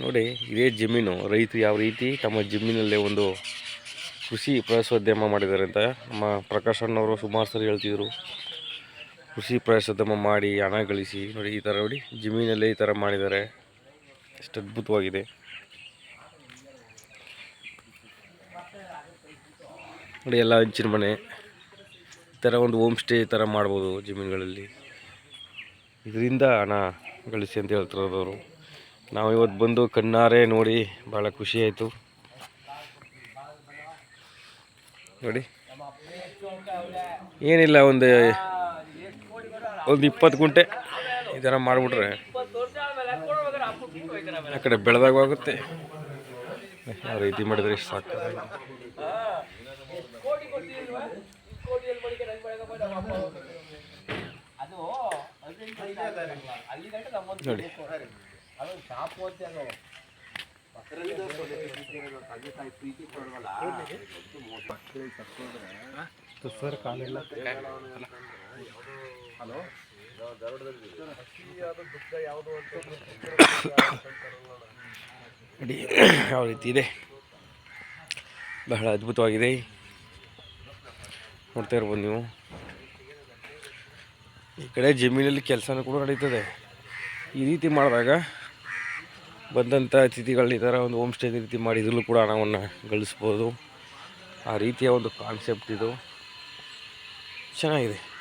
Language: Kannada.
ನೋಡಿ, ಇದೇ ಜಮೀನು. ರೈತರು ಯಾವ ರೀತಿ ತಮ್ಮ ಜಮೀನಲ್ಲೇ ಒಂದು ಕೃಷಿ ಪ್ರವಾಸೋದ್ಯಮ ಮಾಡಿದ್ದಾರೆ ಅಂತ ನಮ್ಮ ಪ್ರಕಾಶ್ ಅಣ್ಣವರು ಸುಮಾರು ಸರಿ ಹೇಳ್ತಿದ್ರು. ಕೃಷಿ ಪ್ರವಾಸೋದ್ಯಮ ಮಾಡಿ ಹಣ ಗಳಿಸಿ, ನೋಡಿ, ಈ ಥರ ನೋಡಿ, ಜಮೀನಲ್ಲೇ ಈ ಥರ ಮಾಡಿದ್ದಾರೆ. ಎಷ್ಟು ಅದ್ಭುತವಾಗಿದೆ. ನೋಡಿ, ಎಲ್ಲ ಹಂಚಿನ ಮನೆ. ಈ ಥರ ಒಂದು ಹೋಮ್ ಸ್ಟೇ ಈ ಥರ ಮಾಡ್ಬೋದು ಜಮೀನುಗಳಲ್ಲಿ. ಇದರಿಂದ ಹಣ ಗಳಿಸಿ ಅಂತ ಹೇಳ್ತಿರೋದವರು ನಾವು ಇವತ್ತು ಬಂದು ಕಣ್ಣಾರೆ ನೋಡಿ ಭಾಳ ಖುಷಿ ಆಯಿತು. ನೋಡಿ. ಏನಿಲ್ಲ, ಒಂದು ಒಂದು ಇಪ್ಪತ್ತು ಗುಂಟೆ ಈ ಥರ ಮಾಡಿಬಿಟ್ರೆ ಆ ಕಡೆ ಬೆಳೆದಾಗುತ್ತೆ ಯಾವ ರೀತಿ ಮಾಡಿದ್ರೆ ಸಾಕು. ನೋಡಿ. ನೋಡಿ ಯಾವ ರೀತಿ ಇದೆ. ಬಹಳ ಅದ್ಭುತವಾಗಿದೆ. ನೋಡ್ತಾ ಇರ್ಬೋದು ನೀವು. ಈ ಕಡೆ ಜಮೀನಲ್ಲಿ ಕೆಲಸನೂ ಕೂಡ ನಡೀತದೆ. ಈ ರೀತಿ ಮಾಡಿದಾಗ ಬಂದಂಥ ಅತಿಥಿಗಳನ್ನ ಈ ಥರ ಒಂದು ಹೋಮ್ ಸ್ಟೇ ರೀತಿ ಮಾಡಿ ಇದರಲ್ಲೂ ಕೂಡ ಹಣವನ್ನು ಗಳಿಸ್ಬೋದು. ಆ ರೀತಿಯ ಒಂದು ಕಾನ್ಸೆಪ್ಟ್ ಇದು. ಚೆನ್ನಾಗಿದೆ.